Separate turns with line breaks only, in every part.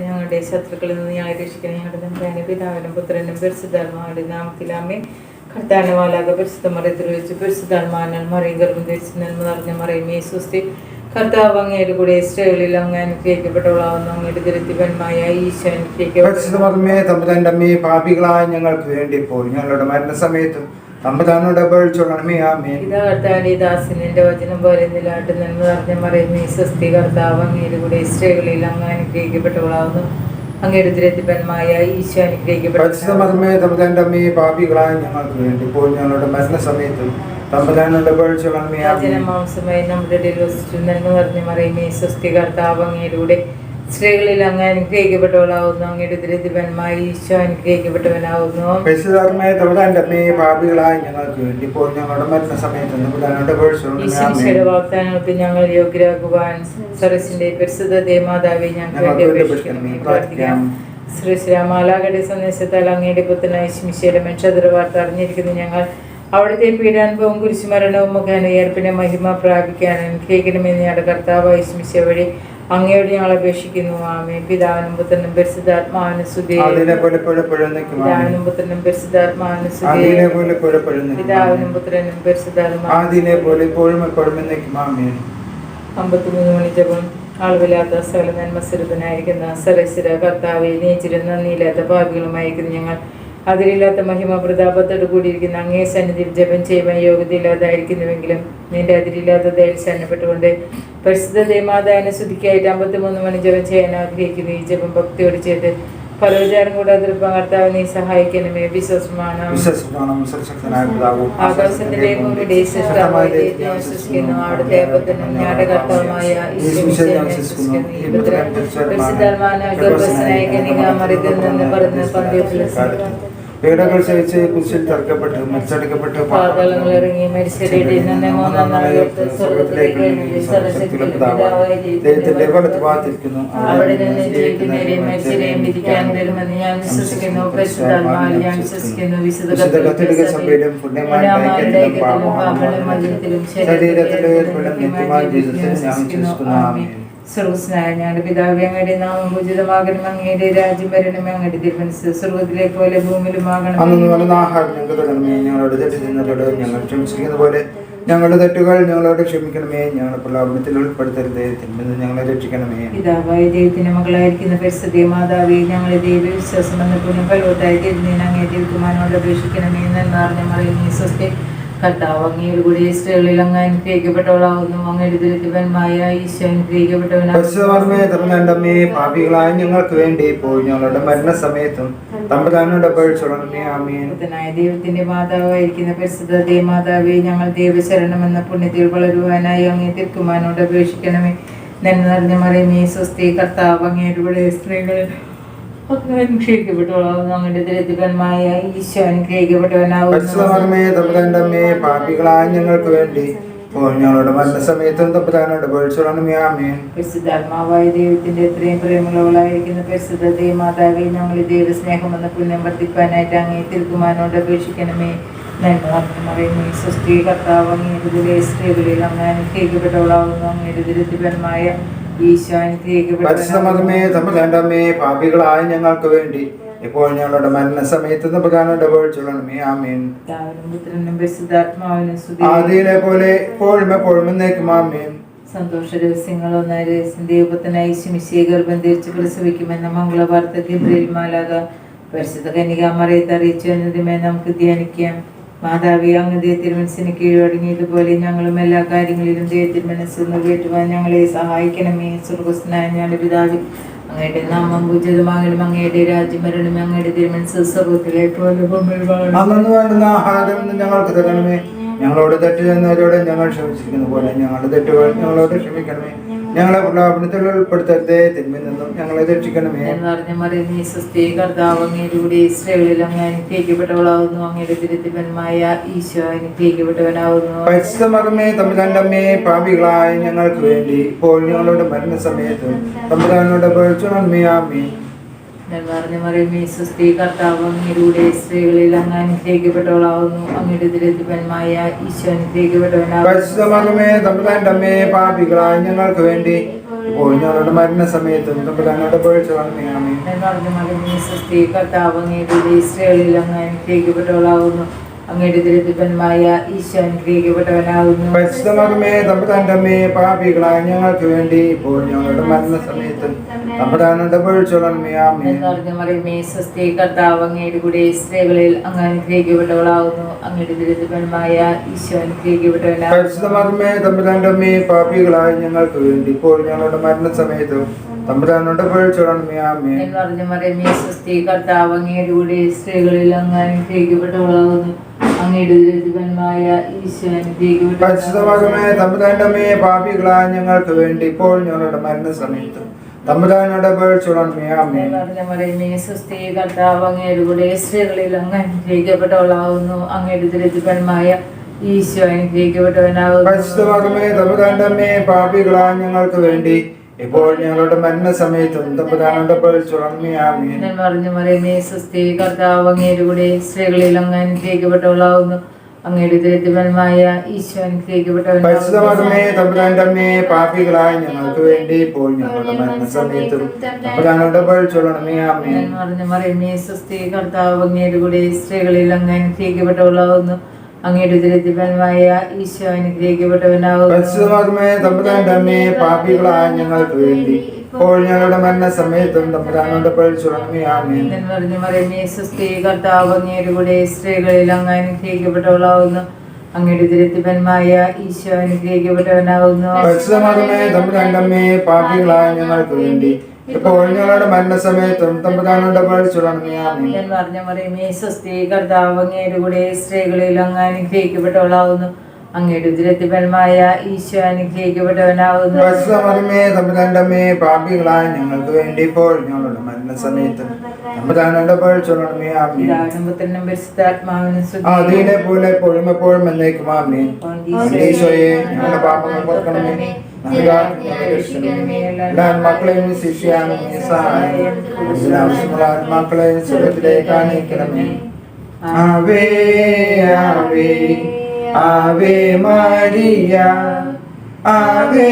ഞങ്ങളുടെ ശത്രുക്കളിൽ നിന്ന് ഞാൻ രക്ഷിക്കണം ഞങ്ങളുടെ തമ്പുരാനെ പിതാവിനും പുത്രനും പരിശുദ്ധാത്മാവിന്റെ നാമത്തിലാമേ കർത്താന വാലാക പരിശുദ്ധ മറിയത്തിൽ വെച്ച് പരിശുദ്ധാത്മാനാൽ മറിയും ഗർഭം ധരിച്ച് നന്മ നിറഞ്ഞ മറിയും യേശുസ്തി കർത്താവ് അങ്ങയുടെ കൂടെ സ്ത്രീകളിൽ അങ്ങ് അനുഗ്രഹിക്കപ്പെട്ടവളാവുന്ന അങ്ങയുടെ ദരിദ്രന്മായ ഈശോ അനുഗ്രഹിക്കപ്പെട്ടു
പരിശുദ്ധമേ തമ്പുരാന്റെ അമ്മയെ പാപികളായ ഞങ്ങൾക്ക് വേണ്ടി ഇപ്പോൾ ഞങ്ങളുടെ മരണസമയത്തും തമ്പുരാനോട് അപേക്ഷിച്ചോളണമേ ആമേൻ.
ഇതാ കർത്താവിന്റെ ദാസിനിന്റെ വചനം പോലെ നിലാട്ട് നന്മ നിറഞ്ഞ മറിയുമേ സ്വസ്തി കർത്താവ് അങ്ങയുടെ കൂടെ സ്ത്രീകളിൽ അങ്ങ് അനുഗ്രഹിക്കപ്പെട്ടവളാവുന്നു. അങ്ങയുടെ ദരിദ്രന്മായ ഈശോ അനുഗ്രഹിക്കപ്പെട്ടു
പാപികളായ ഞങ്ങൾക്ക് വേണ്ടി ഇപ്പോൾ ഞങ്ങളുടെ മരണസമയത്തും തമ്പുരാനോട് അപേക്ഷിച്ചോളണമേ
മാംസമായി നമ്മുടെ നിറഞ്ഞ മറിയുമേ സ്വസ്തി കർത്താവ് അങ്ങയിലൂടെ സ്ത്രീകളിൽ അങ്ങ് അനുഗ്രഹിക്കപ്പെട്ടവളാവുന്നു. അങ്ങയുടെ ദരിദ്രന്മായ ഈശോ അനുഗ്രഹിക്കപ്പെട്ടവനാവുന്നു.
പരിശുദ്ധമേ തമ്പുരാന്റെ അമ്മയെ പാപികളായ ഞങ്ങൾക്ക് വേണ്ടി ഇപ്പോൾ ഞങ്ങളുടെ മരണസമയത്തും തമ്പുരാനോട് അപേക്ഷിച്ചോളണമേ
ഈശ്വരയുടെ വാഗ്ദാനങ്ങൾക്ക് ഞങ്ങൾ യോഗ്യരാകുവാൻ സരസിന്റെ പരിശുദ്ധ ദേമാതാവി ഞങ്ങൾ വേണ്ടി
ഞങ്ങൾക്ക് വേണ്ടി
അപേക്ഷിക്കണമേ
അപേക്ഷിക്കണമേ.
പ്രാർത്ഥിക്കാം. ശ്രീ ശ്രീമാലാകയുടെ സന്ദേശത്താൽ അങ്ങയുടെ പുത്തനായ ശിമിശയുടെ മനുഷ്യതര വാർത്ത അറിഞ്ഞിരിക്കുന്നു ഞങ്ങൾ. അവിടുത്തെ പീഡാനുഭവം കുരിശുമരണവും മുഖേന ഏർപ്പിനെ മഹിമ പ്രാപിക്കാൻ അനുഗ്രഹിക്കണമെന്ന് ഞങ്ങളുടെ കർത്താവ് ശിമിശ വഴി അങ്ങയോട് ഞങ്ങൾ അപേക്ഷിക്കുന്നു ആമേ പിതാവിനും പുത്രനും പരിശുദ്ധാത്മാവിനും
അതിനെ പോലെ
പിതാവിനും പുത്രനും പരിശുദ്ധാത്മാവിനും
അതിനെ പോലെ
പിതാവിനും പുത്രനും പരിശുദ്ധാത്മാവിനും
അതിനെ പോലെ ഇപ്പോഴും എപ്പോഴും നിൽക്കും ആമേൻ.
അമ്പത്തിമൂന്ന് മണി ജപം. അളവില്ലാത്ത സകല നന്മസ്വരൂപനായിരിക്കുന്ന സരസിര കർത്താവെ നീച്ചിരുന്ന നന്ദിയില്ലാത്ത പാപികളുമായിരിക്കുന്ന ഞങ്ങൾ. അതിരില്ലാത്ത മഹിമ പ്രതാപത്തോട് കൂടിയിരിക്കുന്ന അങ്ങേ സന്നിധിയിൽ ജപം ചെയ്യുവാൻ യോഗ്യതയില്ലാതായിരിക്കുന്നുവെങ്കിലും നിന്റെ അതിരില്ലാത്ത ദയയിൽ ശരണപ്പെട്ടുകൊണ്ട് പരിശുദ്ധ ദേമാതായനെ ശുദ്ധിക്കായിട്ട് അമ്പത്തിമൂന്ന് മണി ജപം ചെയ്യാൻ ആഗ്രഹിക്കുന്നു ഈ ജപം ഭക്തിയോട് ചെയ്ത് പലവിചാരം കൂടാതെ കർത്താവ് നീ സഹായിക്കണമേ. വിശ്വസമാണ്? ആകാശത്തിലെ ഭൂമിയുടെ അവിടുത്തെ ഞങ്ങളുടെ കർത്താവുമായ നിന്ന് പറഞ്ഞ് പന്തിയത്തിൽ
പീഡകൾ സഹിച്ച് കുരിശിൽ തറക്കപ്പെട്ട് മരിച്ചടക്കപ്പെട്ട് ദൈവത്തിന്റെ വലത്ത് ഭാഗത്തിരിക്കുന്നു
അവിടെ നിന്ന് ജീവിക്കുന്നവരെയും മരിച്ചവരെയും വിധിക്കാൻ വരുമെന്ന് ഞാൻ വിശ്വസിക്കുന്നു. പരിശുദ്ധാത്മാവിൽ ഞാൻ വിശ്വസിക്കുന്നു. വിശുദ്ധ
വിശുദ്ധ കത്തോലിക്ക സഭയിലും പുണ്യമായ ഐക്യത്തിലും പാപമോചനത്തിലും
മരണത്തിലും
ശരീരത്തിലെ നിത്യമായ ജീവിതത്തിൽ ഞാൻ വിശ്വസിക്കുന്നു. ആമേൻ.
സർവസ്നായ ഞങ്ങളുടെ പിതാവേ അങ്ങയുടെ നാമം ഉചിതമാകണം. അങ്ങയുടെ രാജ്യം വരണമേ അങ്ങയുടെ തിരുമനസ് സ്വർഗത്തിലെ പോലെ ഭൂമിയിലുമാകണം
ഞങ്ങളോട് തെറ്റ് ചെയ്യുന്നവരോട് ഞങ്ങൾ ക്ഷമിച്ചിരിക്കുന്ന പോലെ ഞങ്ങളുടെ തെറ്റുകൾ ഞങ്ങളോട് ക്ഷമിക്കണമേ. ഞങ്ങളുടെ പ്രലാപനത്തിൽ ഉൾപ്പെടുത്തരുത്. തിന്മന്ന് ഞങ്ങളെ രക്ഷിക്കണമേ.
പിതാവായ ദൈവത്തിന്റെ മകളായിരിക്കുന്ന പരിസ്ഥിതി മാതാവി ഞങ്ങളെ ദൈവ വിശ്വാസം എന്ന പുണ്യം ഫലവത്തായി തിരുന്നതിന് അങ്ങേ ദൈവകുമാരനോട് അപേക്ഷിക്കണമേ എന്നറിഞ്ഞ മറിയുന്ന സ്വസ്തി കർത്താവ് അങ്ങയുടെ കൂടി സ്ത്രീകളിൽ അങ്ങ് അനുഗ്രഹിക്കപ്പെട്ടവളാകുന്നു അങ്ങയുടെ ദുരിതവന്മായ ഈശോ അനുഗ്രഹിക്കപ്പെട്ടവനാകുന്നു.
പരിശുദ്ധമേ പാപികളായ ഞങ്ങൾക്ക് വേണ്ടി പോയി ഞങ്ങളുടെ മരണസമയത്തും തമ്പുരാനോട് അപേക്ഷിച്ചോളണമേ ആമേൻ.
ഭക്തനായ ദൈവത്തിന്റെ മാതാവായിരിക്കുന്ന പരിശുദ്ധ ദേവമാതാവേ ഞങ്ങൾ ദൈവശരണം എന്ന പുണ്യത്തിൽ വളരുവാനായി അങ്ങേ തിരുക്കുമാനോട് അപേക്ഷിക്കണമേ. നന്മ നിറഞ്ഞ മറിയമേ സ്വസ്തി കർത്താവ് അങ്ങയുടെ കൂടെ സ്ത്രീകൾ
പാപികളായ ഞങ്ങൾക്ക് വേണ്ടി. ഞങ്ങളുടെ മരണസമയത്തും തമ്പുരാനോട്
പരിശുദ്ധാത്മാവായ ദൈവത്തിന്റെ എത്രയും പ്രേമുള്ളവളായിരിക്കുന്ന പരിശുദ്ധ ദൈവമാതാവെ ഞങ്ങൾ ദൈവസ്നേഹം എന്ന പുണ്യം വർദ്ധിപ്പാനായിട്ട് അങ്ങേ തിരുക്കുമാനോട് അപേക്ഷിക്കണമേ. നന്മ സ്വസ്തി കർത്താവ് അങ്ങേതിലെ സ്ത്രീകളിൽ അങ്ങ് അനുഗ്രഹിക്കപ്പെട്ടവളാവുന്നു അങ്ങയുടെ അനുഗ്രഹിക്കപ്പെട്ടവനാവുന്നു
പരിശുദ്ധമേ തമ്പുരാന്റമ്മേ പാപികളായ ഞങ്ങൾക്ക് വേണ്ടി ഇപ്പോൾ ഞങ്ങളുടെ മരണസമയത്ത് തമ്പുരാനോട് അപേക്ഷിച്ചോളണമേ ആമീൻ. ആദിയിലെ പോലെ എപ്പോഴും എപ്പോഴും എന്നേക്കും ആമീൻ.
സന്തോഷ രഹസ്യങ്ങൾ ഒന്നായ രഹസ്യന്റെ ദൈവപുത്രനായി ശിമിശിയെ ഗർഭം ധരിച്ച് പ്രസവിക്കുമെന്ന മംഗളവാർത്ത ഗബ്രിയേൽ മാലാക പരിശുദ്ധ കന്യകാമറയത്ത് അറിയിച്ചു എന്നതുമേ നമുക്ക് ധ്യാനിക്കാം. മാതാവി അങ്ങ് ദൈവത്തിരുമനസ്സിന് കീഴടങ്ങിയതുപോലെ ഞങ്ങളും എല്ലാ കാര്യങ്ങളിലും ദൈവത്തിൻ മനസ്സ് നിറവേറ്റുവാൻ ഞങ്ങളെ സഹായിക്കണമേ. സ്വർഗസ്നായ ഞങ്ങളുടെ പിതാവ് അങ്ങയുടെ നാമം പൂജിതമാകണം അങ്ങയുടെ രാജ്യം വരണം അങ്ങയുടെ തിരുമനസ് സ്വർഗത്തിലെ
വേണ്ടുന്ന ആഹാരം ഞങ്ങൾക്ക് തരണമേ. ഞങ്ങളോട് തെറ്റ് ഞങ്ങൾ ക്ഷമിച്ചിരിക്കുന്ന പോലെ ഞങ്ങളുടെ തെറ്റുകൾ ഞങ്ങളോട് ക്ഷമിക്കണമേ. ഞങ്ങളെ പ്രലോഭനത്തിൽ ഉൾപ്പെടുത്തരുതേ തിന്മയിൽ നിന്നും ഞങ്ങളെ രക്ഷിക്കണമേ.
എന്ന് പറഞ്ഞ നീ സ്വസ്തി കർത്താവ് അങ്ങേരൂടെ ഇസ്രയേലിൽ അങ്ങ് അനുഗ്രഹിക്കപ്പെട്ടവളാവുന്നു. അങ്ങയുടെ തിരുത്തിപ്പന്മായ ഈശോ അനുഗ്രഹിക്കപ്പെട്ടവനാവുന്നു.
പരിശുദ്ധമേ തമ്പുരാന്റമ്മേ പാപികളായ ഞങ്ങൾക്ക് വേണ്ടി ഇപ്പോൾ ഞങ്ങളുടെ മരണസമയത്തും തമ്പുരാനോട് ആമേ
എന്ന് പറഞ്ഞ മറിയ സ്വസ്തി കർത്താവ് അങ്ങയുടെ സ്ത്രീകളിൽ അങ്ങ് അനുഗ്രഹിക്കപ്പെട്ടവളാവുന്നു. അങ്ങയുടെ തിരുത്തിപ്പന്മായ ഈശോ
തമ്പുരാന്റമ്മേ പാപികളായ ഞങ്ങൾക്ക് വേണ്ടി ഞങ്ങളുടെ മരണസമയത്തും തമ്പുരാനോട്
സുസ്ഥി കർത്താവ് അങ്ങയുടെ സ്ത്രീകളിൽ അങ്ങ് അനുഗ്രഹിക്കപ്പെട്ടവളാകുന്നു അങ്ങയുടെ ദരിദ്രന്മായ ഈശോ അനുഗ്രഹിക്കപ്പെട്ടവനാകുന്നു
പരിശുദ്ധമകമേ തമ്പുരാന്റെ പാപികളായ ഞങ്ങൾക്ക് വേണ്ടി ഇപ്പോൾ ഞങ്ങളുടെ മരണസമയത്തും
മറിയമേ സ്വസ്തി കർത്താവ് അങ്ങയുടെ കൂടെ സ്ത്രീകളിൽ അങ്ങ് അനുഗ്രഹിക്കപ്പെട്ടവളാകുന്നു. അങ്ങയുടെ ദരിദ്രന്മായ ഈശോ അനുഗ്രഹിക്കപ്പെട്ടവനാകുന്നു
പരിശുദ്ധമകമേ തമ്പുരാന്റെ അമ്മേ പാപികളായ ഞങ്ങൾക്ക് വേണ്ടി ഇപ്പോൾ ഞങ്ങളുടെ മരണസമയത്തും തമ്പുരാനോട് പേഴ്ചണമേ ആമേ
എന്നറിഞ്ഞ മറിയമേ സ്വസ്തി കർത്താവ് അങ്ങയുടെ കൂടെ സ്ത്രീകളിൽ അങ്ങ് അനുഗ്രഹിക്കപ്പെട്ടവളാകുന്നു.
പരിശുദ്ധമകമേ പാപികളായ ഞങ്ങൾക്ക് വേണ്ടി ഇപ്പോൾ ഞങ്ങളുടെ തമ്പുരാനോട് ആമേ
മറിയമേ സ്വസ്തി കർത്താവ് അങ്ങയുടെ കൂടെ സ്ത്രീകളിൽ അങ്ങ് അനുഗ്രഹിക്കപ്പെട്ടവളാകുന്നു. അങ്ങയുടെ ദരിദ്രന്മായ ഈശോ അനുഗ്രഹിക്കപ്പെട്ടവനാകുന്നു.
പരിശുദ്ധമകമേ പാപികളായ ഞങ്ങൾക്ക് വേണ്ടി ഇപ്പോൾ ഞങ്ങളുടെ മരണസമയത്തും
സമയത്ത് പറഞ്ഞു മറിയമേ കർത്താവ് അങ്ങയുടെ കൂടെ സ്ത്രീകളിൽ അങ്ങ് അങ്ങയുടെ ദരിദ്രന്മായ ഈശോ
പരിശുദ്ധമകമേ
അനുഗ്രഹിക്കപ്പെട്ടവനാകുന്നു
തമ്പുരാന്റെ അമ്മേ പാപികളായ ഞങ്ങൾക്ക് വേണ്ടി ഇപ്പോൾ ഞങ്ങളുടെ മരണസമയത്തും തമ്പുരാനോട്
പറഞ്ഞു മറിയമേ സുസ്ഥി കർത്താവ് അങ്ങയുടെ കൂടെ സ്ത്രീകളിൽ അങ്ങനെ അനുഗ്രഹിക്കപ്പെട്ടവളാകുന്നു അങ്ങയുടെ ദരിദ്രന്മായ ഈശോ
അമ്മേ പാപികളായ ഞങ്ങൾക്ക് വേണ്ടി ഇപ്പോൾ ഞങ്ങളുടെ തമ്പുരാനോട്
പറഞ്ഞു മറിയമേ സുസ്ഥി കർത്താവ് കൂടെ സ്ത്രീകളിൽ അങ്ങ് അനുഗ്രഹിക്കപ്പെട്ടവളാകുന്നു. അങ്ങയുടെ ദരിദ്രന്മായ ഈശോ അനുഗ്രഹിക്കപ്പെട്ടവനാകുന്നു.
പാപികളായ ഞങ്ങൾക്ക് വേണ്ടി. ഇപ്പോൾ ഞങ്ങളുടെ മരണസമയത്തും തമ്പുരാനോട്
പറഞ്ഞ മറിയമേ സ്വസ്തി കർത്താവ് അങ്ങയുടെ കൂടെ സ്ത്രീകളിൽ അങ്ങ് അനുഗ്രഹിക്കപ്പെട്ടവളാവുന്നു. അങ്ങയുടെ ദുരത്തിപരമായ ഈശോ അനുഗ്രഹിക്കപ്പെട്ടവനാവുന്നു.
പരിശുദ്ധമകമേ തമ്പുരാന്റെ അമ്മേ പാപികളായ ഞങ്ങൾക്ക് വേണ്ടി ഇപ്പോൾ ഞങ്ങളുടെ മരണസമയത്തും തമ്പുരാനോട് പേഴ്ചണമേ ആമേ
പിതാവിനും പുത്രനും പരിശുദ്ധാത്മാവിനും സ്തുതി.
അതിനെ പോലെ എപ്പോഴും എപ്പോഴും എന്നേക്കും ആമേ ഈശോയെ ഞങ്ങളുടെ പാപങ്ങൾ പുറക്കണമേ എല്ലാ മക്കളെയും ശിഷ്യാനും സഹായം ആവശ്യമുള്ള ആത്മാക്കളെ സ്വർഗത്തിലേക്ക് അനയിക്കണമേ ആവേ ആവേ ആവേ മരിയ. ആവേ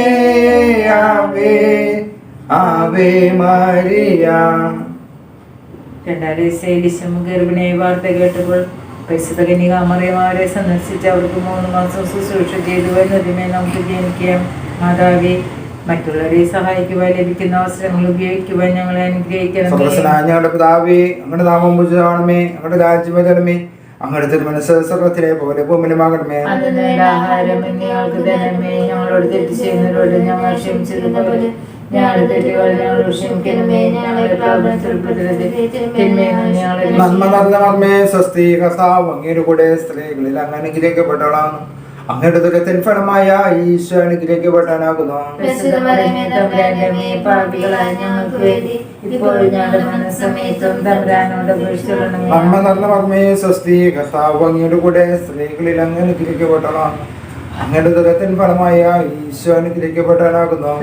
ആവേ ആവേ മരിയ.
രണ്ടായിരം ശൈലിശം ഗർഭിണിയായി വാർത്ത കേട്ടപ്പോൾ പരിശുദ്ധ കന്യകാമറിയമാരെ സന്ദർശിച്ച് അവർക്ക് മൂന്ന് മാസം ശുശ്രൂഷ ചെയ്തു. വരുന്നതിനെ നമുക്ക് ധ്യാനിക്കാം. മാതാവി മറ്റുള്ളവരെ സഹായിക്കുവാൻ ലഭിക്കുന്ന അവസരങ്ങൾ ഉപയോഗിക്കുവാൻ ഞങ്ങളെ
അനുഗ്രഹിക്കണം ഞങ്ങളുടെ പിതാവേ അങ്ങയുടെ നാമം പൂജിതമാണമേ അങ്ങയുടെ രാജ്യം വരണമേ അങ്ങയുടെ തിരുമനസ് സ്വർഗത്തിലെ പോലെ ഭൂമിലുമാകണമേ
ആഹാരം ഞങ്ങൾക്ക് തരണമേ. ഞങ്ങളോട് തെറ്റ് ചെയ്യുന്നവരോട് ഞങ്ങൾ ക്ഷമിച്ചതുപോലെ
നന്മ മർമ്മേ സ്വസ്തി കർത്താവ് അങ്ങയുടെ കൂടെ സ്ത്രീകളിൽ അങ്ങനെ അനുഗ്രഹിക്കപ്പെട്ടവളാണ് അങ്ങയുടെ ദുരത്തിൻ ഫലമായ ഈശോ അനുഗ്രഹിക്കപ്പെട്ടാനാകുന്നു
അമ്മ
നല്ല മർമ്മേ സ്വസ്തി കർത്താവ് അങ്ങയുടെ കൂടെ സ്ത്രീകളിൽ അങ്ങ് അനുഗ്രഹിക്കപ്പെട്ടണം അങ്ങയുടെ ദുരത്തിൻ ഫലമായ ഈശോ അനുഗ്രഹിക്കപ്പെട്ടാനാകുന്നു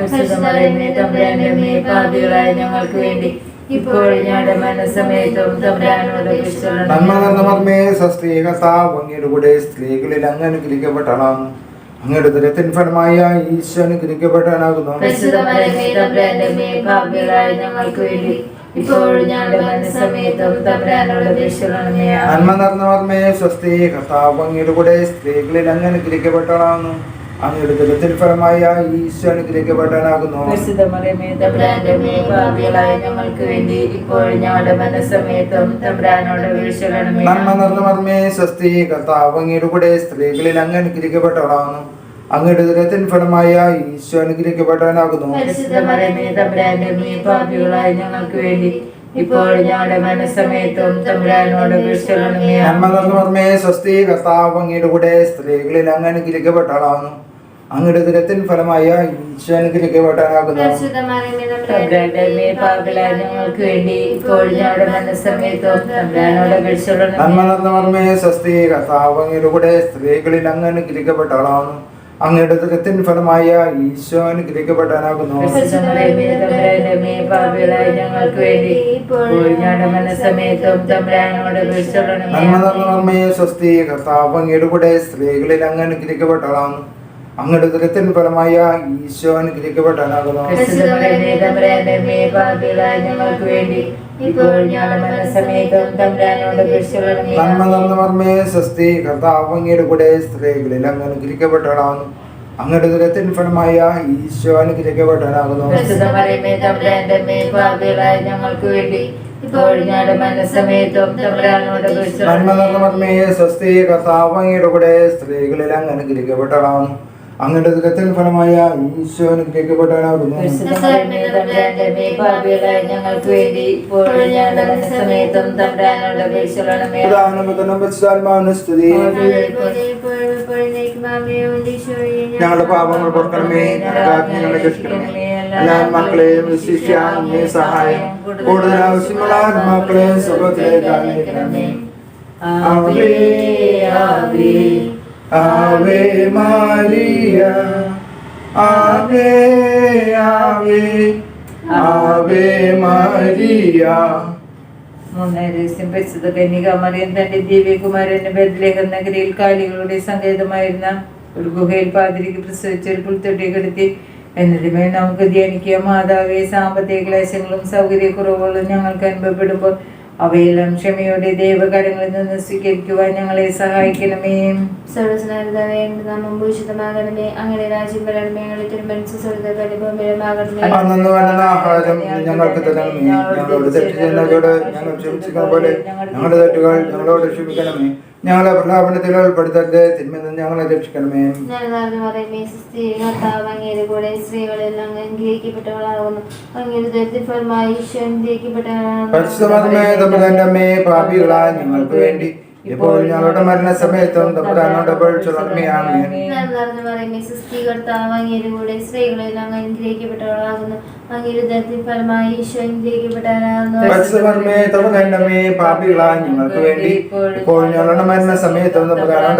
ഞങ്ങൾക്ക് വേണ്ടി ഇപ്പോഴും ഞങ്ങളുടെ മനസ്സമയത്തും തമ്പുരാനോട് അപേക്ഷിച്ചുകൊള്ളണമേ.
നന്മ നിറഞ്ഞ മർമ്മേ സ്വസ്തി കർത്താവ് അങ്ങയുടെ കൂടെ സ്ത്രീകളിൽ അങ്ങ് അനുഗ്രഹിക്കപ്പെട്ടവളാണ് അങ്ങയുടെ ദുരത്തിൻ ഫലമായ ഈശോ
അപേക്ഷിച്ചുകൊള്ളണമേ.
നന്മ നിറഞ്ഞവർമ്മേ സ്വസ്തി കർത്താവ് അങ്ങയുടെ കൂടെ സ്ത്രീകളിൽ അങ്ങ് അനുഗ്രഹിക്കപ്പെട്ടവളാണ് അങ്ങയുടെ ദുരിതത്തിൽ ഫലമായ ഈശോ
ഞങ്ങൾക്ക് വേണ്ടി ഇപ്പോൾ ഞങ്ങളുടെ മനസ്സമയത്തും.
നന്മ നിറഞ്ഞവർമ്മേ സ്വസ്തി കർത്താവ് അങ്ങയുടെ കൂടെ സ്ത്രീകളിൽ അങ്ങ് അനുഗ്രഹിക്കപ്പെട്ടവളാകുന്നു അങ്ങയുടെ ദുരിതത്തിൻ ഫലമായ ഈശോ
അനുഗ്രഹിക്കപ്പെട്ടവനാകുന്നു ഞങ്ങൾക്ക് വേണ്ടി ഇപ്പോഴും ഞങ്ങളുടെ മനസ്സമയത്തും തമ്പുരാനോട് അപേക്ഷിച്ചുകൊള്ളണമേ.
നന്മ നിറഞ്ഞവർമ്മേ സ്വസ്തി കർത്താവ് അങ്ങയുടെ കൂടെ സ്ത്രീകളിൽ അങ്ങ് അനുഗ്രഹിക്കപ്പെട്ടവളാണ് അങ്ങയുടെ ദുരിതത്തിൻ ഫലമായ
ഞങ്ങൾക്ക് വേണ്ടി ഇപ്പോഴും ഞങ്ങളുടെ മനസ്സമയത്തും തമ്പുരാനോട് അപേക്ഷിച്ചുകൊള്ളണമേ.
നന്മ നിറഞ്ഞവർമ്മേ സ്വസ്തി കർത്താവ് അങ്ങയുടെ കൂടെ സ്ത്രീകളിൽ അങ്ങ് അങ്ങയുടെ ദുഃഖത്തിൻ ഫലമായ ഈശോ
അപേക്ഷിച്ചുകൊള്ളണമേ.
നന്മ നന്മയെ സ്വസ്തി കർത്താവ് അങ്ങയുടെ കൂടെ സ്ത്രീകളിൽ അങ്ങ് അനുഗ്രഹിക്കപ്പെട്ടവളാണ് അങ്ങയുടെ ദുരത്തിന് ഫലമായ ഈശോ അനുഗ്രഹിക്കപ്പെട്ടാനാകുന്നു. നന്മ മർമ്മേ സ്വസ്തി കർത്താവ് അങ്ങയുടെ കൂടെ സ്ത്രീകളിൽ അങ്ങ് അനുഗ്രഹിക്കപ്പെട്ടവളാകുന്നു അങ്ങയുടെ ദുരത്തിന് ഫലമായ ഈശോ അനുഗ്രഹിക്കപ്പെട്ടാനാകുന്നു
ഞങ്ങൾക്ക് വേണ്ടി.
നന്മ
അപേക്ഷിച്ചുകൊള്ളണമേ.
നന്ദ മർമ്മേ സ്വസ്തി കർത്താവ് അങ്ങയുടെ കൂടെ സ്ത്രീകളിൽ അങ്ങ് അനുഗ്രഹിക്കപ്പെട്ടവളാകുന്നു അങ്ങയുടെ ദുഃഖത്തിൽ ഫലമായ ഈശോന് അനുഗ്രഹിക്കപ്പെട്ടാനാകുന്നു
പരിശുദ്ധമറിയമേ, തമ്പുരാന്റെ അമ്മേ, പാപികളായ ഞങ്ങൾക്ക് വേണ്ടി ഞങ്ങളുടെ
സമയത്തും സ്തുതി. ഞങ്ങളുടെ പാപങ്ങൾ പുറക്കണമേ രക്ഷിക്കണമേ എല്ലാ മക്കളെയും ശിഷ്യാങ്ങേ സഹായം. കൂടുതൽ ആവശ്യമുള്ള ആത്മാക്കളെ സുഖത്തിലേക്ക് അനയിക്കണമേ ആവേ ആവേ ആവേ Maria, Ave, Ave, Ave Maria.
മൂന്നാരസ്യം പരിശുദ്ധ കന്യക മറിയം തന്റെ ദിവ്യകുമാരന്റെ ബദ്ലേഹം നഗരയിൽ കാലികളുടെ സങ്കേതമായിരുന്ന ഒരു ഗുഹയിൽ പാതിരിക്ക് പ്രസവിച്ച ഒരു പുൽത്തൊട്ടി കെടുത്തി എന്നതിമേ നമുക്ക് ധ്യാനിക്കുക മാതാവേ സാമ്പത്തിക ക്ലേശങ്ങളും സൗകര്യക്കുറവുകളും ഞങ്ങൾക്ക് അനുഭവപ്പെടുമ്പോൾ അവയെല്ലാം ക്ഷമയോടെ ദൈവകരങ്ങളിൽ നിന്ന് സ്വീകരിക്കുവാൻ ഞങ്ങളെ സഹായിക്കണമേ.
സർവസ്നാരിതാവേ നാമം അങ്ങനെ രാജ്യം വരണമേ ഞങ്ങളുടെ തിരുമനസ് സ്വർഗപരിഭൂമിയിലുമാകണമേ
ആഹാരം ഇന്ന് ഞങ്ങൾക്ക് തരണമേ. ഞങ്ങളോട് തെറ്റ് ചെയ്യുന്നവരോട് ഞങ്ങൾ ക്ഷമിച്ചിരിക്കുന്ന പോലെ ഞങ്ങളുടെ തെറ്റുകൾ ഞങ്ങളോട് ക്ഷമിക്കണമേ. ഞങ്ങളെ പ്രലാപനത്തിൽ ഉൾപ്പെടുത്തരുത് തിന്മെന്ന് ഞങ്ങളെ രക്ഷിക്കണമേ.
കൂടെ സ്ത്രീകളെല്ലാം അംഗീകരിക്കപ്പെട്ടവളാകുന്നു
അമ്മേ പാപികളായ ഞങ്ങൾക്ക് വേണ്ടി ഇപ്പോൾ ഞങ്ങളുടെ മരണസമയത്തും തമ്പുരാനോട് അപേക്ഷിച്ചുള്ളമേ സ്ത്രീകർത്താവ്
ഞാൻ നടന്നു പറയുമേ സ്ത്രീ കർത്താവ് അങ്ങയുടെ കൂടെ സ്ത്രീകളെല്ലാം അനുഗ്രഹിക്കപ്പെട്ടവളാകുന്നു.
പാപികളായ ഞങ്ങൾക്ക് വേണ്ടി ഇപ്പോൾ ഞങ്ങളുടെ മരണ സമയത്ത്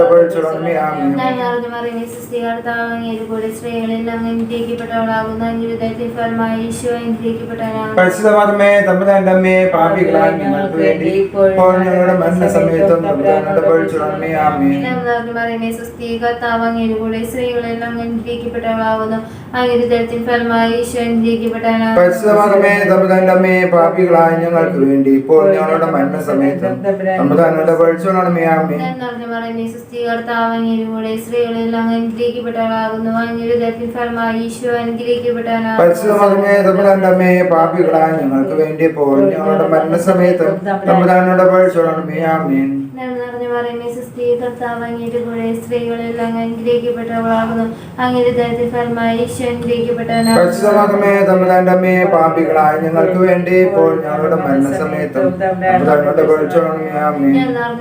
അപേക്ഷിച്ചുള്ളമേ ആമേൻ.
ഞാൻ അറിഞ്ഞു പറയുന്ന സൃഷ്ടി കർത്താവ് അങ്ങയുടെ കൂടെ സ്ത്രീകളെല്ലാം അനുഗ്രഹിക്കപ്പെട്ടവളാകുന്നു അങ്ങയുടെ ദരിദ്രഫലമായി ഈശോ
പരിശുദ്ധമേ ഞങ്ങൾക്ക് വേണ്ടി ഇപ്പോൾ ഞങ്ങളുടെ
കൂടെ സ്ത്രീകളെല്ലാം അനുഗ്രഹിക്കപ്പെട്ടവളാകുന്നു
പരിശുദ്ധമേ തമ്പുരാന്റെ പാപികളായ ഞങ്ങൾക്ക് വേണ്ടി. ഇപ്പോൾ ഞങ്ങളുടെ
മരണ സമയത്ത്
പരിശുദ്ധമേ തമ്പുരാന്റെ അമ്മേ പാപികളായ ഞങ്ങൾക്ക് വേണ്ടി ഇപ്പോൾ ഞങ്ങളുടെ മരണ സമയത്ത് അപേക്ഷിച്ചുള്ളമേ ആമേൻ.
ഞാൻ നിറഞ്ഞു പറയുന്ന സൃഷ്ടി കർത്താവ് അങ്ങയുടെ കൂടെ സ്ത്രീകളെല്ലാം അനുഗ്രഹിക്കപ്പെട്ടവളാകുന്നു. അങ്ങയുടെ ദരിദ്രഫലമായി ഈശോ അനുഗ്രഹിക്കപ്പെട്ടവനാകുന്നു.
പരിശുദ്ധമേ തമ്പുരാന്റെ അമ്മേ പാപികളായ ഞങ്ങൾക്ക് വേണ്ടി ഇപ്പോൾ ഞങ്ങളുടെ മരണസമയത്തും
നിറഞ്ഞു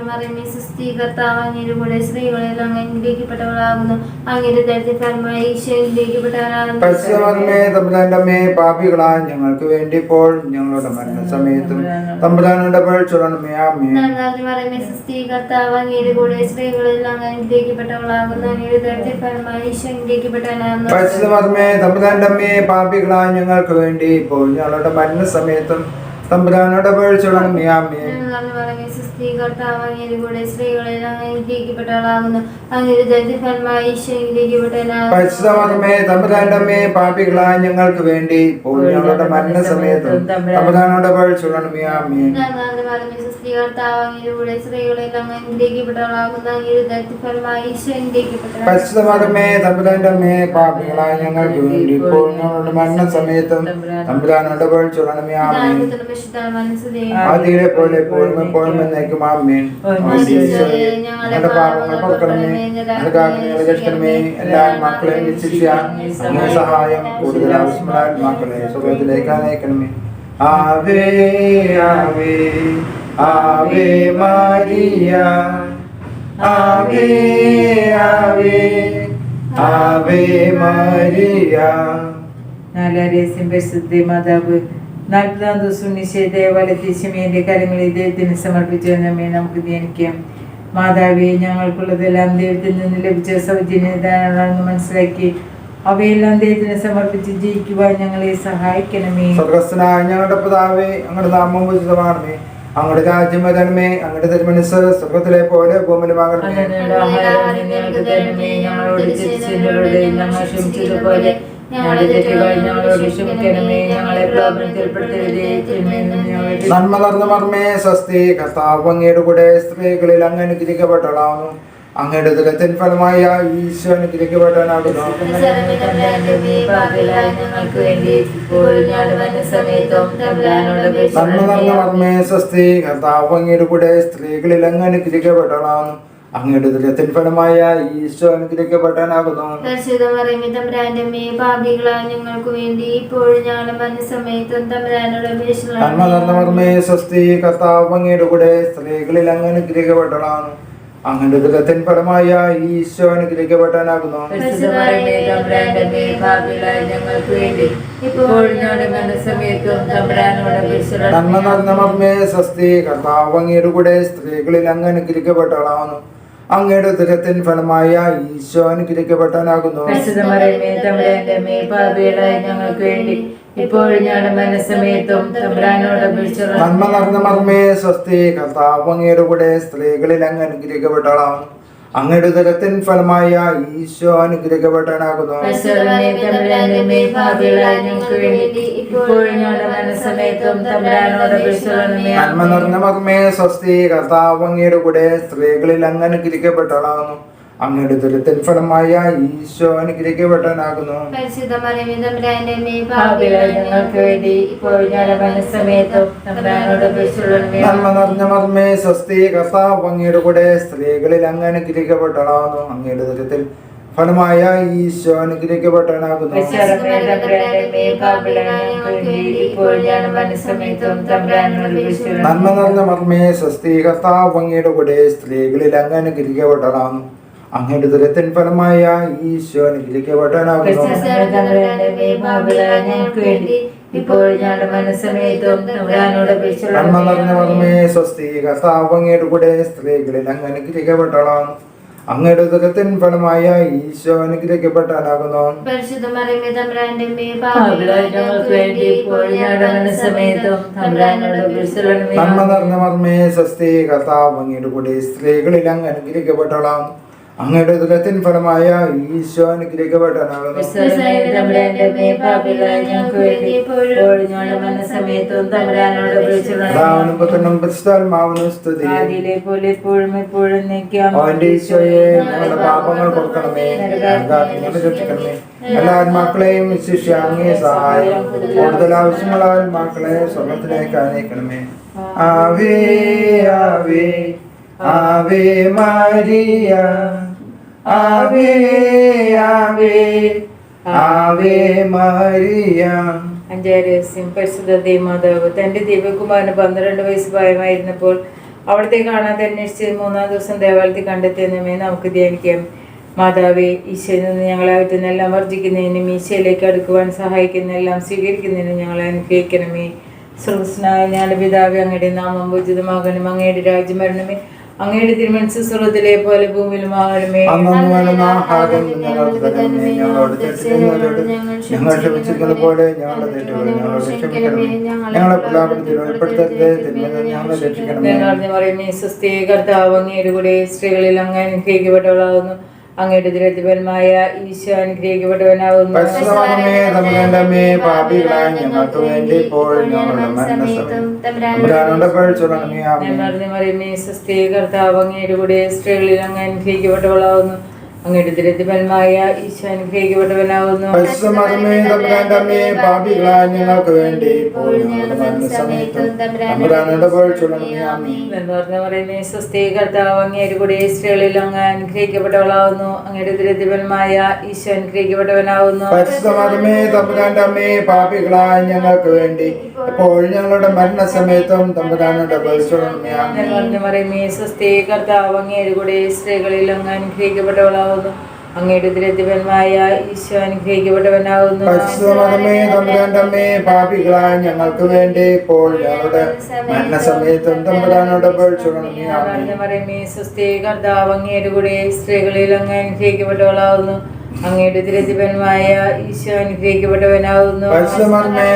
പറയുന്ന സൃഷ്ടി കർത്താവ് അങ്ങയുടെ കൂടെ സ്ത്രീകളെല്ലാം അനുഗ്രഹിക്കപ്പെട്ടവളാകുന്നു. അങ്ങയുടെ ദരിദ്രഫലമായി ഈശോ അനുഗ്രഹിക്കപ്പെട്ടവനാകുന്നു.
പരിശുദ്ധമേ തമ്പുരാന്റെ പാപികളായ ഞങ്ങൾക്ക് വേണ്ടി ഇപ്പോൾ ഞങ്ങളുടെ മരണസമയത്തും തമ്പുരാനോട് അപേക്ഷിച്ചുള്ളമേ ആമേൻ.
കർത്താവ് അങ്ങയുടെ കൂടെ സ്ത്രീകളെല്ലാം അനുഗ്രഹിക്കപ്പെട്ടവളാകുന്നു അങ്ങയുടെ ഈശോ അനുഗ്രഹിക്കപ്പെട്ടവനാകുന്നു
തമ്പുരാന്റെ അമ്മേ പാപികളായ ഞങ്ങൾക്ക് വേണ്ടി ഇപ്പോൾ ഞങ്ങളുടെ മരണസമയത്തും തമ്പുരാനോട് അപേക്ഷിച്ചുള്ളമേ ആമേൻ.
ഞാൻ കർത്താവിലൂടെ കൂടെ സ്ത്രീകളെല്ലാം അനുഗ്രഹിക്കപ്പെട്ടവളാകുന്നു.
പരിശുദ്ധമേ തമ്പുരാന്റെ പാപികളായ ഞങ്ങൾക്ക് വേണ്ടി മരണ സമയത്ത് തമ്പുരാനോട്
കൂടെ സ്ത്രീകളെല്ലാം അനുഗ്രഹിക്കപ്പെട്ടവളാകുന്നു.
പരിശുദ്ധമേ പാപികളായ ഞങ്ങൾക്ക് വേണ്ടി ഇപ്പോൾ ഞങ്ങളുടെ മരണസമയത്തും തമ്പുരാനോട് അപേക്ഷിച്ചുള്ളമേ ആമേൻ.
ദാനത്തിനും വിശുദ്ധാൽ മനസ്സുതേ
ആദ്യയിലെ പോലെ എപ്പോഴും എപ്പോഴും എന്നേക്കും. ആമേൻ ഞങ്ങളുടെ പാപങ്ങൾ കൊടുക്കണമേ ഞങ്ങൾക്ക് ആഗ്രഹങ്ങൾ എല്ലാ മക്കളെയും ശിക്ഷ അങ്ങനെ സഹായം കൂടുതൽ ആവശ്യമുള്ള മക്കളെ സ്വർഗത്തിലേക്ക് അനയിക്കണമേ ആവേ ആവേ ആവേ മാരിയ. ആവേ ആവേ ആവേ മാരിയ.
നാലാരേസ്യം പരിശുദ്ധി മാതാവ് നാൽപ്പതാം ദിവസം നിശ്ചയ വലത്തീശമേന്റെ കാര്യങ്ങൾ ഇദ്ദേഹത്തിന് സമർപ്പിച്ചു നമ്മെ നമുക്ക് ധ്യാനിക്കാം. മാതാവിയെ ഞങ്ങൾക്കുള്ളതെല്ലാം ദൈവത്തിൽ നിന്ന് ലഭിച്ച സൗജന്യതാണെന്ന് മനസ്സിലാക്കി അവയെല്ലാം ദൈവത്തിന് സമർപ്പിച്ച് ജയിക്കുവാൻ ഞങ്ങളെ സഹായിക്കണമേ.
സ്വർഗസ്നായ ഞങ്ങളുടെ പിതാവേ അങ്ങയുടെ നാമം ഉചിതമാണമേ അങ്ങയുടെ രാജ്യം വരണമേ അങ്ങയുടെ തിരുമനസ് സ്വർഗത്തിലെ പോലെ ഭൂമിയിലുമാകണമേ
ഞങ്ങളുടെ ഞങ്ങൾ ക്ഷമിച്ചതുപോലെ
നന്മ നിറഞ്ഞ മർമ്മേ സ്വസ്തി കർത്താവ് അങ്ങയുടെ കൂടെ സ്ത്രീകളിൽ അങ്ങ് അങ്ങയുടെ ദുരത്തിൻ ഫലമായ ഈശോ അനുഗ്രഹിക്കപ്പെട്ടവനാകുന്നു നന്മ നിറഞ്ഞ. മർമ്മേ സ്വസ്തി കർത്താവ് അങ്ങയുടെ കൂടെ സ്ത്രീകളിൽ അങ്ങ് അനുഗ്രഹിക്കപ്പെട്ടവളാവുന്നു അങ്ങയുടെ ദുരത്തിൻ ഫലമായ ഈശോ അനുഗ്രഹിക്കപ്പെട്ടാനാകുന്നു.
പരിശുദ്ധമറിയമേ തമ്പുരാന്റെ അമ്മേ ഞങ്ങൾക്ക് വേണ്ടി ഇപ്പോഴും ഞങ്ങളുടെ മരണസമയത്തും തമ്പുരാനോട്
നന്മ നിറഞ്ഞ മർമ്മേ സ്വസ്തി കർത്താവ് അങ്ങയുടെ കൂടെ സ്ത്രീകളിൽ അങ്ങ് അനുഗ്രഹിക്കപ്പെട്ടതാണ് അങ്ങയുടെ ദുരത്തിൻ ഫലമായ ഈശോ
അനുഗ്രഹിക്കപ്പെട്ടാനാകുന്നു. ഞങ്ങൾക്ക് വേണ്ടി.
നന്മ നിറഞ്ഞ മർമ്മേ സ്വസ്തി കർത്താവ് അങ്ങയുടെ കൂടെ സ്ത്രീകളിൽ അങ്ങ് അനുഗ്രഹിക്കപ്പെട്ടവളാവുന്നു അങ്ങയുടെ ഉദരത്തിൻ ഫലമായ ഈശോ അനുഗ്രഹിക്കപ്പെട്ടവനാകുന്നു
ഞങ്ങൾക്ക് വേണ്ടി അപേക്ഷിക്കണമേ.
നന്മ നടന്ന മർമ്മേ സ്വസ്തി കർത്താവ് അങ്ങയുടെ കൂടെ സ്ത്രീകളിൽ അങ്ങ് അനുഗ്രഹിക്കപ്പെട്ടവളാവുന്നു അങ്ങയുടെ ഉദരത്തിൻ ഫലമായ ഈശോ അനുഗ്രഹിക്കപ്പെട്ടവനാകുന്നു. നന്മ നിറഞ്ഞ മകമേ സ്വസ്തി കർത്താവ് അങ്ങയുടെ കൂടെ സ്ത്രീകളിൽ അങ്ങ് അനുഗ്രഹിക്കപ്പെട്ടവളാവുന്നു അങ്ങയുടെ ദുരിതൽ ഫലമായ ഈശോ. നന്മ നിറഞ്ഞ മർമ്മേ സ്വസ്തി കർത്താവ് അങ്ങയുടെ കൂടെ സ്ത്രീകളിൽ അങ്ങ് അനുഗ്രഹിക്കപ്പെട്ടവളാവുന്നു അങ്ങയുടെ ദുരിതത്തിൽ ഫലമായ ഈശോ അനുഗ്രഹിക്കപ്പെട്ടവനാകുന്നു. നന്മ നിറഞ്ഞ മർമ്മേ സ്വസ്തി കർത്താവ് അങ്ങയുടെ കൂടെ സ്ത്രീകളിൽ അങ്ങ് അനുഗ്രഹിക്കപ്പെട്ടവളാവുന്നു അങ്ങയുടെ ദുരത്തിൻ ഫലമായ ഈശോ
ഞങ്ങളുടെ
നന്മ സ്വസ്തി അങ്ങയുടെ കൂടെ സ്ത്രീകളിൽ അങ്ങ് അനുഗ്രഹിക്കപ്പെട്ടവളാവുന്നു അങ്ങയുടെ ദുരത്തിൻ ഫലമായ ഈശോ
അനുഗ്രഹിക്കപ്പെട്ടാനാകുന്നു.
നന്മ നിറഞ്ഞ മർമ്മേ സ്വസ്തി കർത്താവ് അങ്ങയുടെ കൂടെ സ്ത്രീകളിൽ അങ്ങ് അനുഗ്രഹിക്കപ്പെട്ടവളാവുന്നു അങ്ങയുടെ ദുരത്തിൻ ഫലമായ ഈശോ പാപങ്ങൾ കൊടുക്കണമേ. ഞങ്ങളെ രക്ഷിക്കണമേ. എല്ലാ ആത്മാക്കളെയും ശിഷ്യ അങ്ങേ സഹായം. കൂടുതൽ ആവശ്യമുള്ള ആത്മാക്കളെ സ്വർണത്തിലേക്ക് അനയിക്കണമേ ആവേ ആവേ ആവേ മാരിയ. ആവേ ആവേ ആവേ മാരിയ
അഞ്ചാരസ്യം പരിശുദ്ധ ദേമാതാവ് തന്റെ ദിവ്യകുമാരന് പന്ത്രണ്ട് വയസ്സ് പ്രായമായിരുന്നപ്പോൾ അവിടത്തെ കാണാതെ അന്വേഷിച്ച് മൂന്നാം ദിവസം ദേവാലയത്തിൽ കണ്ടെത്തിയെന്നുമേ നമുക്ക് ധ്യാനിക്കാം. മാതാവേ ഈശോയിൽ നിന്ന് ഞങ്ങളെ അകറ്റുന്നെല്ലാം വർജിക്കുന്നതിനും ഈശോയിലേക്ക് അടുക്കുവാൻ സഹായിക്കുന്നതെല്ലാം സ്വീകരിക്കുന്നതിനും ഞങ്ങളെ അനുഗ്രഹിക്കണമേ. സ്രോസ്നായ ഞാൻ പിതാവ് അങ്ങയുടെ നാമം ഉചിതമാകണം അങ്ങയുടെ രാജ്യം വരണമേ അങ്ങയുടെ തിരുമനസ് സ്വർഗത്തിലെ പോലെ
ഞങ്ങൾക്ക് തരണമേ ഞങ്ങളോട് ഞങ്ങൾ പോലെ ഞങ്ങളുടെ തെറ്റുകൾ ഞങ്ങളോട് ക്ഷമിക്കണമേ. ഞങ്ങളെ പ്രലാപനത്തിൽ ഉൾപ്പെടുത്തരുത് തിന്മയിൽ നിന്ന് ഞങ്ങളെ രക്ഷിക്കണമേ.
ഞങ്ങളുടെ പറയുന്നേ അങ്ങയുടെ കൂടെ സ്ത്രീകളിൽ അങ്ങനെ അനുഗ്രഹിക്കപ്പെട്ടവളാകുന്നു. അങ്ങയുടെ ദുരതിപരമായ ഈശോ അനുഗ്രഹിക്കപ്പെട്ടവനാകുന്നു
തമ്പുരാന്റെമേ പാപികളായ ഞങ്ങൾക്ക് വേണ്ടി ഞങ്ങളുടെ
അങ്ങയുടെ കൂടെ സ്ത്രീകളിൽ അങ്ങ് അനുഗ്രഹിക്കപ്പെട്ടവളാകുന്നു അങ്ങയുടെ ദുരതിപരമായ ഈശോ
അനുഗ്രഹിക്കപ്പെട്ടവനാവുന്നു. പാപികളായ ഞങ്ങൾക്ക് വേണ്ടി
പറയുന്നേ സുസ്ഥി കർത്താവ് അങ്ങയുടെ കൂടെ സ്ത്രീകളിൽ അങ്ങ് അനുഗ്രഹിക്കപ്പെട്ടവളാകുന്നു അങ്ങയുടെ ദുരതിപരമായ ഈശോ അനുഗ്രഹിക്കപ്പെട്ടവനാകുന്നു
തമ്പുരാന്റെ അമ്മേ പാപികളായ ഞങ്ങൾക്ക് വേണ്ടി ഇപ്പോൾ ഞങ്ങളുടെ മരണസമയത്തും തമ്പുരാനോട്
കർത്താവ് അങ്ങയുടെ കൂടെ സ്ത്രീകളിൽ അങ്ങ് അങ്ങയുടെ ഈശോ അനുഗ്രഹിക്കപ്പെട്ടവനാകുന്നു
പാപികളായ ഞങ്ങൾക്ക് വേണ്ടി ഇപ്പോൾ ഞങ്ങളുടെ മരണസമയത്തും തമ്പുരാനോട്
കർത്താവ് അങ്ങയുടെ കൂടെ സ്ത്രീകളിൽ അങ്ങ് അനുഗ്രഹിക്കപ്പെട്ടവളാകുന്നു അങ്ങയുടെ തിരഞ്ഞിപ്പന്മായ ഈശോ അനുഗ്രഹിക്കപ്പെട്ടവനാവുന്നു.
പരിശുദ്ധമർമ്മേ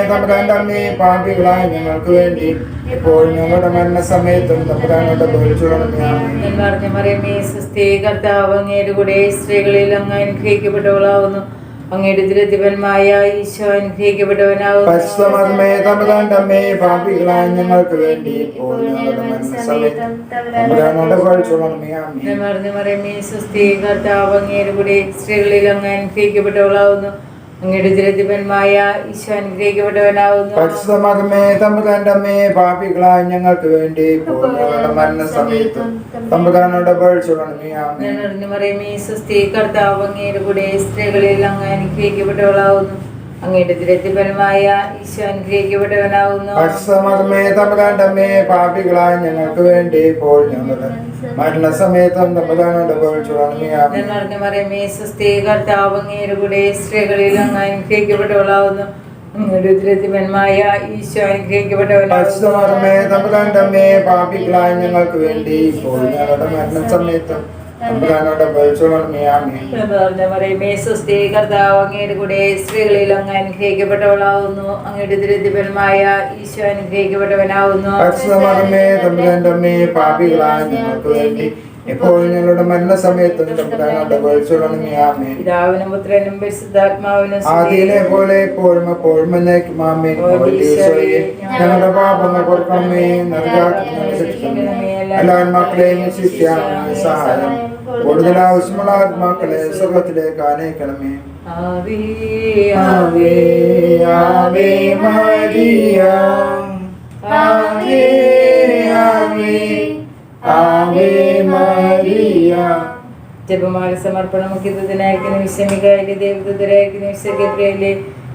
അമ്മേ പാപികളായ ഞങ്ങൾക്ക് വേണ്ടി ഇപ്പോൾ ഞങ്ങളുടെ മരണസമയത്തും തമ്പുരാനോട്
മറിയമേ സുസ്ഥി കർത്താവ് അങ്ങയുടെ കൂടെ സ്ത്രീകളിൽ അങ്ങ് അനുഗ്രഹിക്കപ്പെട്ടവളാവുന്നു. അങ്ങയുടെ തിരഞ്ഞിപ്പന്മായ ഈശോ
തമ്പുരാന്റെ പാപികളായ ഞങ്ങൾക്ക് വേണ്ടി
മറിയമേ കർത്താവ് അങ്ങയുടെ കൂടെ സ്ത്രീകളിൽ അങ്ങ് അനുഗ്രഹിക്കപ്പെട്ടവളാവുന്നു. അങ്ങയുടെ തിരഞ്ഞിപ്പന്മായ ഈശോ അനുഗ്രഹിക്കപ്പെട്ടവനാവുന്നു.
പരിശുദ്ധമർമ്മേ തമ്പുരാന്റെ അമ്മേ പാപികളായ ഞങ്ങൾക്ക് വേണ്ടി മരണ സമയത്തും തമ്പുരാനോട്
നിറഞ്ഞ മറിയമേ കർത്താവ് അങ്ങയുടെ കൂടെ സ്ത്രീകളിൽ അങ്ങ് അനുഗ്രഹിക്കപ്പെട്ടവളാവുന്നു. അങ്ങയുടെ ഈശോ
പാപികളായ ഞങ്ങൾക്ക് വേണ്ടി ഇപ്പോൾ ഞങ്ങളുടെ മരണസമയത്തും തമ്പുരാനോട് ആമേൻ.
മറിയമേ കൂടെ സ്ത്രീകളിൽ അങ്ങ് അങ്ങയുടെ ഈശോ
അമ്മേ പാപികളായ ഞങ്ങൾക്ക് വേണ്ടി ഇപ്പോൾ ഞങ്ങളുടെ മരണസമയത്തും തമ്പുരാനോട്
മറിയമേ കർത്താവ് അങ്ങയുടെ കൂടെ സ്ത്രീകളിൽ അങ്ങ് അനുഗ്രഹിക്കപ്പെട്ടവളാവുന്നു. അങ്ങയുടെ തിരഞ്ഞിപ്പന്മായ ഈശോ അനുഗ്രഹിക്കപ്പെട്ടവനാവുന്നു.
പരിശുദ്ധമർമ്മേ തമ്പുരാന്റെ അമ്മേ പാപികളായ ഞങ്ങൾക്ക് വേണ്ടി. ഇപ്പോൾ ഞങ്ങളുടെ മരണസമയത്തും
പിതാവിനും പുത്രനും പരിശുദ്ധാത്മാവിനും
പോലെ എപ്പോഴും എപ്പോഴും ഞങ്ങളുടെ പാപങ്ങൾ കൊടുക്കണമേ എല്ലാ മക്കളെയും സഹായം. കൂടുതൽ ആവശ്യമുള്ള ആത്മാക്കളെ സ്വർഗത്തിലേക്ക് ആനയിക്കണമേ.
ജപമാല സമർപ്പണം മുഖ്യത്തിനായിരിക്കുന്ന വിശ്രമികായിലെ ദേവദൂതരായിരിക്കുന്ന വിശ്വഗബ്രിയയിലെ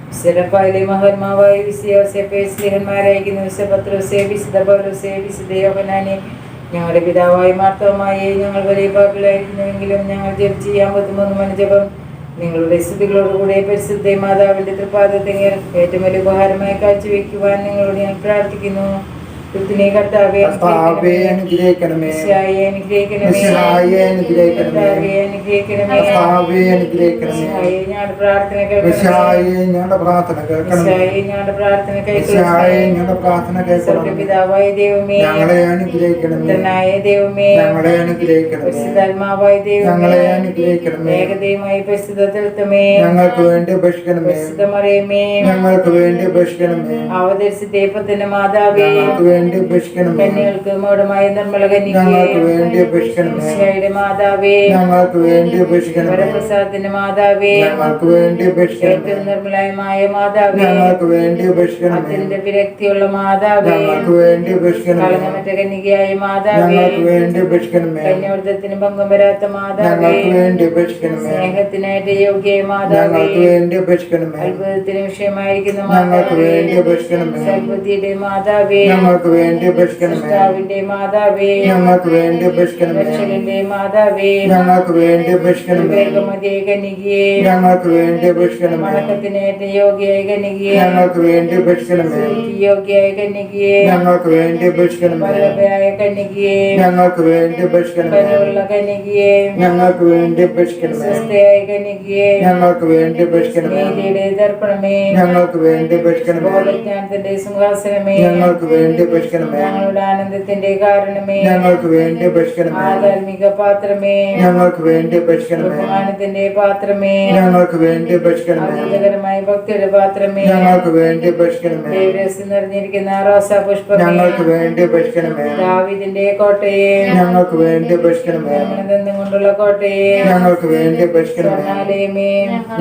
വിശ്വരപ്പായിലെ മഹാത്മാവായ വിശ്വസെപ്പെ സ്ലിഹന്മാരായിരിക്കുന്ന വിശ്വപത്രോസെ വിശുദ്ധ പൗലോസെ വിശുദ്ധ യോഹനാനെ ഞങ്ങളുടെ പിതാവായി മാർത്തവമായി ഞങ്ങൾ വലിയ പാപ്പിലായിരുന്നുവെങ്കിലും ഞങ്ങൾ ജപം ചെയ്യാൻ പറ്റുമെന്ന് മനജപം നിങ്ങളുടെ സ്തുതികളോടുകൂടെ പരിശുദ്ധ മാതാവിന്റെ തൃപ്പാദത്തെങ്കിൽ ഏറ്റവും വലിയ ഉപഹാരമായി കാഴ്ചവെക്കുവാൻ നിങ്ങളോട് ഞാൻ പ്രാർത്ഥിക്കുന്നു. കൃത്തിനെ കർത്താവെ
കർത്താവേ അനുഗ്രഹിക്കണമേ.
മിശിഹായെ അനുഗ്രഹിക്കണമേ.
മിശിഹായെ അനുഗ്രഹിക്കണമേ.
കർത്താവെ അനുഗ്രഹിക്കണമേ.
കർത്താവേ അനുഗ്രഹിക്കണമേ.
മിശിഹായെ ഞങ്ങളുടെ പ്രാർത്ഥന കേൾക്കണമേ.
ഞങ്ങളുടെ പ്രാർത്ഥന കേൾക്കണമേ.
ഞങ്ങളുടെ പ്രാർത്ഥന കേൾക്കണമേ.
ഞങ്ങളുടെ പ്രാർത്ഥന കേൾക്കണമേ.
സ്വർഗപിതാവായ ദൈവമേ
ഞങ്ങളെ അനുഗ്രഹിക്കണമേ.
ദൈവമേ
ഞങ്ങളെ അനുഗ്രഹിക്കണമേ.
പരിശുദ്ധാത്മാവായ ദൈവമേ
ഞങ്ങളെ അനുഗ്രഹിക്കണമേ.
ഏകദൈവമായി
ഞങ്ങൾക്ക് വേണ്ടി അപേക്ഷിക്കണമേ.
പരിശുദ്ധമറിയമേ
ഞങ്ങൾക്ക് വേണ്ടി അപേക്ഷിക്കണമേ.
അവതരിച്ച ദൈവത്തിന്റെ മാതാവേ.
ഞങ്ങൾക്ക് വേണ്ടി
കന്യകൾക്ക് മോഡമായ നിർമ്മല
ഞങ്ങൾക്ക് വേണ്ടി അപേക്ഷിക്കണമേ
കന്യകയുടെ മാതാവേ
ഞങ്ങൾക്ക് വേണ്ടി അപേക്ഷിക്കണമേ
വരപ്രസാദത്തിന്റെ മാതാവേ
ഞങ്ങൾക്ക് വേണ്ടി അപേക്ഷിക്കണമേ
മാതാവേ
ഞങ്ങൾക്ക് വേണ്ടി അപേക്ഷിക്കണമേ
അത്യന്ത വിരക്തിയുള്ള മാതാവേ
ഞങ്ങൾക്ക് വേണ്ടി അപേക്ഷിക്കണമേ
കളങ്കമറ്റ കന്യകയായ മാതാവേ
ഞങ്ങൾക്ക് വേണ്ടി അപേക്ഷിക്കണമേ
കന്യോർദ്ധത്തിന് ഭംഗം വരാത്ത മാതാവേ
ഞങ്ങൾക്ക് വേണ്ടി അപേക്ഷിക്കണമേ
സ്നേഹത്തിനായിട്ട് യോഗ്യയായ മാതാവേ
ഞങ്ങൾക്ക് വേണ്ടി അപേക്ഷിക്കണമേ
അത്ഭുതത്തിന് വിഷയമായിരിക്കുന്ന
ഞങ്ങൾക്ക്
മാതാവേ
വേണ്ടി അപേക്ഷിക്കണമേ
സൽബുദ്ധിയുടെ മാതാവേ
ഞങ്ങൾക്ക് വേണ്ടി അപേക്ഷിക്കണമേ
കർത്താവിന്റെ മാതാവേ
ഞങ്ങൾക്ക് വേണ്ടി അപേക്ഷിക്കണമേ
രക്ഷകന്റെ മാതാവേ
ഞങ്ങൾക്ക് വേണ്ടി അപേക്ഷിക്കണമേ
വേഗമതിയെ കനികയെ
ഞങ്ങൾക്ക് വേണ്ടി അപേക്ഷിക്കണമേ
മണക്കത്തിനേറ്റ യോഗ്യയായ കനികയെ
ഞങ്ങൾക്ക് വേണ്ടി അപേക്ഷിക്കണമേ
യോഗ്യയായ കന്യകയെ
ഞങ്ങൾക്ക് വേണ്ടി അപേക്ഷിക്കണമേ
വല്ലഭയായ കന്യകയെ
ഞങ്ങൾക്ക് വേണ്ടി അപേക്ഷിക്കണമേ
കരുള്ള കന്യകയെ
ഞങ്ങൾക്ക് വേണ്ടി അപേക്ഷിക്കണമേ
സ്വസ്ഥയായ കന്യകയെ
ഞങ്ങൾക്ക് വേണ്ടി അപേക്ഷിക്കണമേ
നീതിയുടെ ദർപ്പണമേ
ഞങ്ങൾക്ക് വേണ്ടി അപേക്ഷിക്കണമേ
ബോധജ്ഞാനത്തിന്റെ സിംഹാസനമേ
ഞങ്ങൾക്ക് വേണ്ടി അപേക്ഷിക്കണമേ
ഞങ്ങളുടെ ആനന്ദത്തിന്റെ കാരണമേ.
ഞങ്ങൾക്ക് വേണ്ടി അപേക്ഷിക്കണമേ
ആധാർമിക പാത്രമേ.
ഞങ്ങൾക്ക് വേണ്ടി അപേക്ഷിക്കണമേ
ബഹുമാനത്തിന്റെ പാത്രമേ.
ഞങ്ങൾക്ക് വേണ്ടി അപേക്ഷിക്കണമേ
അത്ഭുതകരമായ ഭക്തിയുടെ പാത്രമേ.
ഞങ്ങൾക്ക് വേണ്ടി അപേക്ഷിക്കണമേ
ദൈവരസം നിറഞ്ഞിരിക്കുന്ന റോസാ പുഷ്പം
ഞങ്ങൾക്ക് വേണ്ടി അപേക്ഷിക്കണമേ
ദാവിദിന്റെ കോട്ടയെ.
ഞങ്ങൾക്ക് വേണ്ടി അപേക്ഷിക്കണമേ
ദന്തം കൊണ്ടുള്ള കോട്ടയെ.
ഞങ്ങൾക്ക് വേണ്ടി അപേക്ഷിക്കണമേ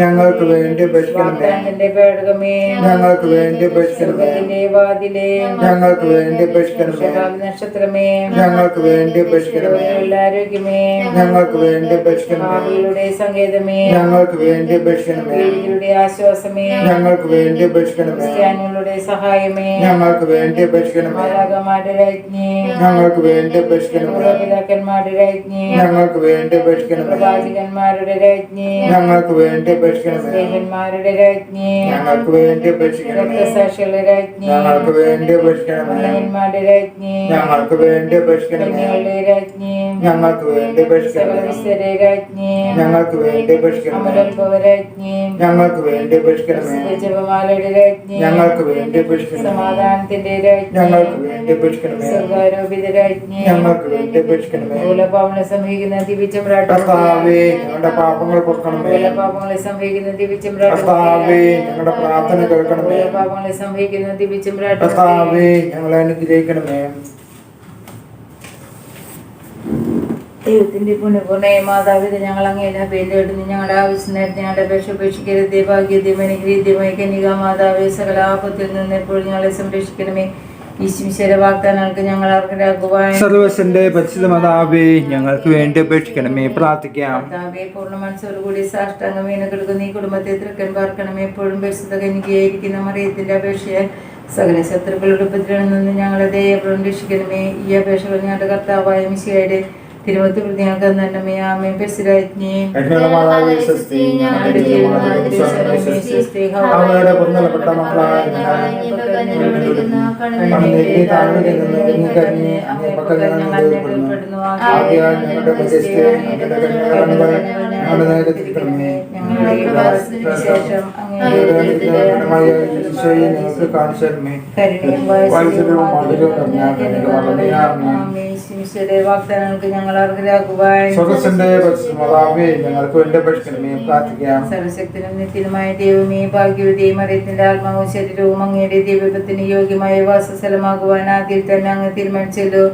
ഞങ്ങൾക്ക് വേണ്ടി അപേക്ഷിക്കണമേ
പേടകമേ.
ഞങ്ങൾക്ക് വേണ്ടി അപേക്ഷിക്കണമേ
വാതിലേ.
ഞങ്ങൾക്ക് വേണ്ടി അപേക്ഷിക്കണമേ
ശതാബ്ദി നക്ഷത്രമേ
ഞങ്ങൾക്ക് വേണ്ടി അപേക്ഷിക്കണമേ
ആരോഗ്യമേ
ഞങ്ങൾക്ക് വേണ്ടി അപേക്ഷിക്കണമേ
സങ്കേതമേ
ഞങ്ങൾക്ക് വേണ്ടി അപേക്ഷിക്കണമേ
ആശ്വാസമേ
ഞങ്ങൾക്ക് വേണ്ടി അപേക്ഷിക്കണമേ
ക്രിസ്ത്യാനികളുടെ സഹായമേ
ഞങ്ങൾക്ക് വേണ്ടി അപേക്ഷിക്കണമേ
മാതാകമാരുടെ രാജ്ഞി
ഞങ്ങൾക്ക് വേണ്ടി അപേക്ഷിക്കണമേ
പിതാക്കന്മാരുടെ രാജ്ഞി
ഞങ്ങൾക്ക് വേണ്ടി അപേക്ഷിക്കണമേ
പ്രവാചകന്മാരുടെ രാജ്ഞി
ഞങ്ങൾക്ക് വേണ്ടി അപേക്ഷിക്കണമേ
സ്നേഹന്മാരുടെ രാജ്ഞി
ഞങ്ങൾക്ക് വേണ്ടി അപേക്ഷിക്കണമേ
രക്തസാക്ഷികളുടെ രാജ്ഞി
ഞങ്ങൾക്ക് വേണ്ടി അപേക്ഷിക്കണമേ
നായന്മാരുടെ രാജ്ഞി
ഞങ്ങൾക്ക് വേണ്ടി അപേക്ഷിക്കണമേ.
രാജ്ഞി
ഞങ്ങൾക്ക് വേണ്ടി അപേക്ഷിക്കണമേ.
രാജ്ഞി
ഞങ്ങൾക്ക് വേണ്ടി അപേക്ഷിക്കണമേ. ഞങ്ങൾക്ക് വേണ്ടി അപേക്ഷിക്കണമേ.
ജപമാലയുടെ രാജ്ഞി
ഞങ്ങൾക്ക് വേണ്ടി അപേക്ഷിക്കണമേ.
സമാധാനത്തിന്റെ രാജ്ഞി
ഞങ്ങൾക്ക് വേണ്ടി അപേക്ഷിക്കണമേ.
സ്വർഗാരോപിത രാജ്ഞി
ഞങ്ങൾക്ക് വേണ്ടി അപേക്ഷിക്കണമേ.
മൂലപാപങ്ങളെ സംഭവിക്കുന്ന ദിവ്യച്ചം
കർത്താവേ ഞങ്ങളുടെ പാപങ്ങൾ
മൂലപാപങ്ങളെ സംഭവിക്കുന്ന
ഞങ്ങളുടെ പ്രാർത്ഥന കേൾക്കണമേ.
മൂലപാപങ്ങളെ സംഭവിക്കുന്ന ദിവ്യച്ചം
കർത്താവേ ഞങ്ങളെ അനുഗ്രഹിക്കണമേ.
ദൈവത്തിന്റെ പുണ്യപൂർണയ മാതാവിത ഞങ്ങൾ അങ്ങേനെ പേരിടുന്നു ഞങ്ങളുടെ ആവശ്യം നേരത്തെ ഞങ്ങളുടെ അപേക്ഷ ഉപേക്ഷിക്കരുത്. ഭാഗ്യദ്യം അനുഗ്രഹീദ്യമായ കന്യക മാതാവേ സകല ആപത്തിൽ നിന്ന് എപ്പോഴും ഞങ്ങളെ സംരക്ഷിക്കണമേ.
സർവസന്റെ പരിശുദ്ധ മാതാവേ ഞങ്ങൾക്ക് വേണ്ടി അപേക്ഷിക്കണമേ. പ്രാർത്ഥിക്കാം.
പൂർണ മനസ്സോടുകൂടി സാഷ്ടാംഗം വീണ് കിടക്കുന്ന ഈ കുടുംബത്തെ തൃക്കൻ പാർക്കണമേ. എപ്പോഴും പരിശുദ്ധ കനികയായിരിക്കുന്ന മറിയത്തിന്റെ അപേക്ഷയാൽ സകല ശത്രുക്കളുടെ ഉപദ്രവം നിന്ന് ഞങ്ങളെ ദയപൂർവം രക്ഷിക്കണമേ ഈ അപേക്ഷകൾ ഞങ്ങളുടെ കർത്താവായ മിശിയായുടെ തിരുവത്ത് പ്രതിഞങ്ങൾക്ക് തന്നെ ആമേ
ഞങ്ങളുടെ ഞങ്ങൾ ഞങ്ങളുടെ ഞങ്ങൾക്ക് കാണിച്ചു തരണമേ. വാത്സല്യവും മധുരവും
വാഗ്ദാനങ്ങൾക്ക് അർഹരാകുവാൻ
ഞങ്ങൾക്ക് വേണ്ടി പ്രാർത്ഥിക്കാം.
സർവശക്തനും നിത്യനുമായ ദൈവമേ ഭാഗ്യവതിയും അറിയത്തിന്റെ ആത്മാവും ശരീരവും അങ്ങയുടെ ദൈവത്തിന് യോഗ്യമായ വാസസ്ഥലമാകുവാൻ ആദ്യം തന്നെ അങ്ങ് തീരുമാനിച്ചല്ലോ.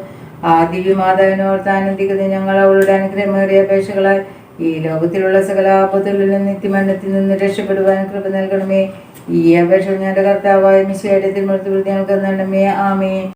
ആ ദിവ്യമാതാവിനോർത്ത് ആനന്ദിക്കുന്ന ഞങ്ങൾ അവളുടെ അനുഗ്രഹമേറിയ അപേക്ഷകളാൽ ഈ ലോകത്തിലുള്ള സകല ആപത്തുകളിൽ നിന്ന് നിത്യമരണത്തിൽ നിന്ന് രക്ഷപ്പെടുവാൻ കൃപ നൽകണമേ. ഈ അപേക്ഷ ഞങ്ങളുടെ കർത്താവായ മിശയുടെ തിരുമൂർത്തി ഞങ്ങൾക്ക് നൽകണമേ. ആമേ